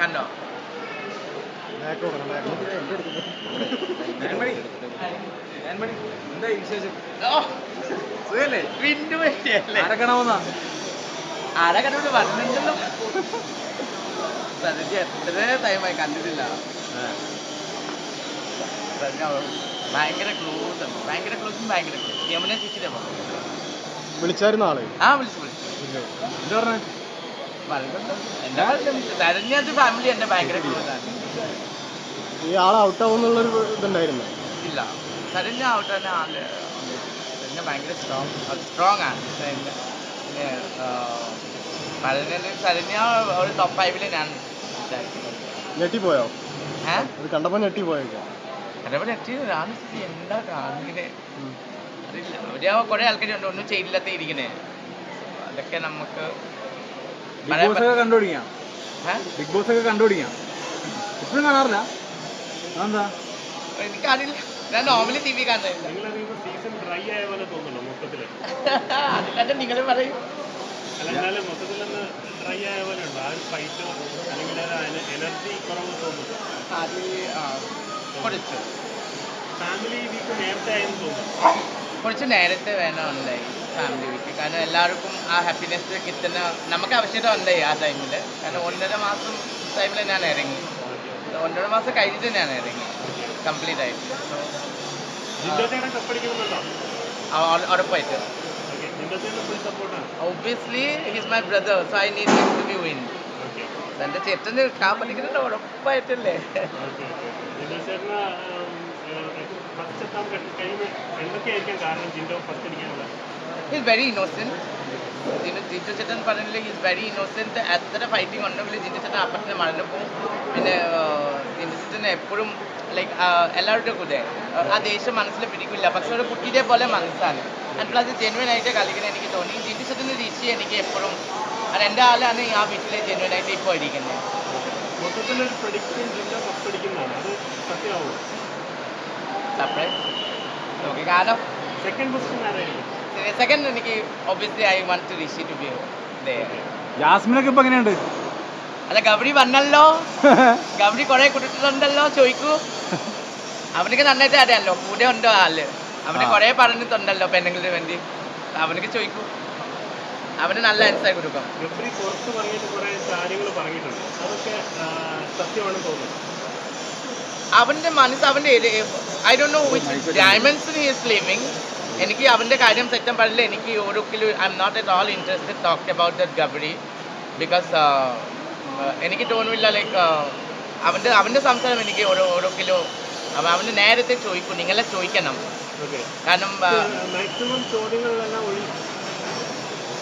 കണ്ടോ? പറഞ്ഞിട്ടുണ്ടല്ലോ. എത്ര ടൈമായി കണ്ടിട്ടില്ല. ഭയങ്കര ക്ലോസ് ഭയങ്കര ക്ലോസും ഭയങ്കര ക്ലോസ് യമുന ചേച്ചിയുടെ. വിളിച്ചായിരുന്ന ആളെ. ആ വിളിച്ചു വിളിച്ചു. എന്താ പറഞ്ഞേ? ഫാമിലി എന്റെ ഭയങ്കര ഈ ആൾ ഔട്ട് ആവുന്നുള്ളൊരു ഇതുണ്ടായിരുന്നു? ഇല്ല. ശരണ്യ ഔട്ട് തന്നെ ആൾ ശരണ്യ ഭയങ്കര സ്ട്രോങ് സ്ട്രോങ് ആണ്. പിന്നെ പഴഞ്ഞ ശരണ്യ ഒരു ടോപ്പ് ഫൈവിൽ ഞാൻ ഞെട്ടിപ്പോയോ? ഏഹ് കണ്ടപ്പോ ഞെട്ടിപ്പോയോ? രാവിലെ സ്ഥിതി എന്താ കാണിങ്ങനെ അറിയില്ല കൊറേ കുറെ ആൾക്കാരുണ്ട് ഒന്നും ചെയ്തില്ലാത്ത ഇരിക്കണേ അതൊക്കെ നമുക്ക് ബിഗ് ബോസ് ഒക്കെ കണ്ടുപിടിക്കാം? ബിഗ് ബോസ് ഒക്കെ കണ്ടുപിടിക്കാം? ഇപ്പോഴും കാണാറില്ല. അതെന്താ? എനിക്കറിയില്ല. ഞാൻ നോർമലി ടി വി കാണുന്നില്ല നിങ്ങൾ പറയും. ഫാമിലി വീക്ക് നേരത്തെ ആയെന്ന് തോന്നുന്നു കുറച്ച് നേരത്തെ വേണം ഉണ്ടായി ഫാമിലി വീക്ക് കാരണം എല്ലാവർക്കും ആ ഹാപ്പിനെസ് കിട്ടുന്ന നമുക്ക് ആവശ്യത ഉണ്ടായി ആ ടൈമിൽ കാരണം ഒന്നര മാസം ടൈമിൽ ഞാൻ ഇറങ്ങി. ഒന്നര മാസം കഴിഞ്ഞിട്ട് ഞാൻ ഇറങ്ങി. കംപ്ലീറ്റ് ആയിട്ട്. ഉറപ്പായിട്ട് obviously he's my brother so I need to be win okay ചേട്ടൻ ചേട്ടന് കാപ്പടിക്കുന്നുണ്ട് ഉറപ്പായിട്ടല്ലേ ഓക്കെ ഓക്കെ ജിൻഡോ ചേട്ടന് ഫസ്റ്റ് എത്താൻ കഴിയുന്ന എന്തൊക്കെയായിരിക്കും കാരണം ജിൻഡോ ഫസ്റ്റ് അടിക്കാനുള്ള ഹിസ് വെരി ഇന്നോസെന്റ് ജിജു ചേട്ടൻ പറഞ്ഞില്ല ഹിസ് വെരി ഇന്നോസെന്റ് എത്ര ഫൈറ്റിംഗ് ഉണ്ടെങ്കിൽ ജിജു ചേട്ടൻ അപ്പത്തിന് മറന്നു പോകും പിന്നെ ജിജു ചേട്ടൻ എപ്പോഴും ലൈക്ക് എല്ലാവരുടെ കൂടെ ആ, ദേഷ്യം മനസ്സിൽ പിടിക്കില്ല. പക്ഷെ ഒരു കുട്ടിയെ പോലെ മനസ്സാണ്. ആൻഡ് പ്ലസ് ജെന്വൻ ആയിട്ട് കളിക്കുന്ന എനിക്ക് തോന്നി. ജിജു ചേട്ടന്റെ ഋഷി എനിക്ക് എപ്പോഴും അത് എന്റെ ആളാണ് ആ വീട്ടിലെ ജെന്വൻ ആയിട്ട് ഇപ്പോൾ ഇരിക്കുന്നത്. മൊത്തത്തിലൊരു പ്രഡിക്ഷൻ ജിൻഡോ കപ്പടിക്കുന്നതാണ് അത് സത്യമാവും. സർപ്രൈസ് ഓക്കെ കാരണം സെക്കൻഡ് പൊസിഷൻ ആരായിരിക്കും സെക്കൻഡ് എനിക്ക് obviously I want to Rishi to be ജാസ്മിനൊക്കെ ഇപ്പൊ എങ്ങനെയുണ്ട്? അല്ല ഗൗരി വന്നല്ലോ. ഗൗരി കുറെ കൊടുത്തിട്ടുണ്ടല്ലോ ചോദിക്കൂ. അവനക്ക് നന്നായിട്ട് അറിയാമല്ലോ കൂടെ ഉണ്ടോ ആൾ. അവന്. കുറെ പറഞ്ഞിട്ടുണ്ടല്ലോ പെണ്ണുങ്ങൾക്ക് വേണ്ടി. അവനക്ക് ചോദിക്കൂ. അവന് നല്ല ആൻസർ കൊടുക്കാം. ഗബ്രി പുറത്ത് പറഞ്ഞിട്ട് കുറെ കാര്യങ്ങൾ പറഞ്ഞിട്ടുണ്ട്. അതൊക്കെ സത്യമാണെന്ന് തോന്നുന്നു. അവന്റെ മനസ്സ് അവന്റെ ഐ ഡോ നോ വിച്ച് ഡയമണ്ട്സിന് ഈസ് ലിവിങ് എനിക്ക് അവന്റെ കാര്യം സെറ്റം പറഞ്ഞില്ല എനിക്ക് ഒരു kilo I'm not at all interested talk about that ഗബഡി because എനിക്ക് തോന്നുന്നില്ല ലൈക്ക് അവന്റെ അവന്റെ സംസാരം എനിക്ക് ഓരോ ഓരോ കിലോ അവന് നേരത്തെ ചോദിക്കും നിങ്ങളെ ചോദിക്കണം. കാരണം മാക്സിമം ചോദ്യങ്ങളിലെല്ലാം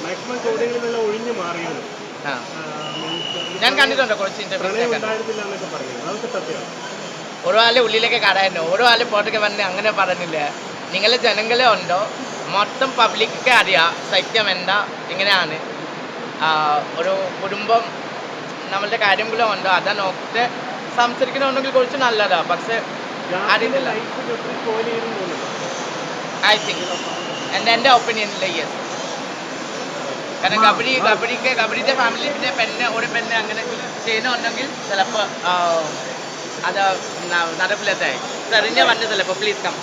മാക്സിമം ചോദ്യങ്ങളിലെല്ലാം ഒഴിഞ്ഞു means ഞാൻ കണ്ടിട്ടുണ്ട് കുറച്ച് പ്രണയം ഓരോ ആളെ ഉള്ളിലേക്ക് കടയുന്നു ഓരോ ആളെ പുറത്തേക്ക് വന്ന് അങ്ങനെ പറഞ്ഞില്ല. നിങ്ങളെ ജനങ്ങളെ ഉണ്ടോ? മൊത്തം പബ്ലിക്കൊക്കെ അറിയാം. സത്യം എന്താ? ഇങ്ങനെയാണ്. ഒരു കുടുംബം നമ്മളുടെ കാര്യങ്ങളും ഉണ്ടോ? അതാ നോക്കിട്ട് സംസാരിക്കണമെങ്കിൽ കുറച്ച് നല്ലതാ. പക്ഷെ അറിയില്ല. ഐ തിങ്ക് എന്റെ എന്റെ ഒപ്പീനിയനിൽ യെസ് കാരണം കബഡി കബഡിക്ക് കബഡിയുടെ ഫാമിലി പിന്നെ പെണ്ണ് ഒരു പെണ്ണ് അങ്ങനെ ചെയ്യുന്നുണ്ടെങ്കിൽ ചിലപ്പോൾ അത് ന- നടക്കില്ലാത്തായി സെറിഞ്ഞ വന്നത് ചിലപ്പോൾ പ്ലീസ് കം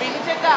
പിടിച്ചേട്ടാ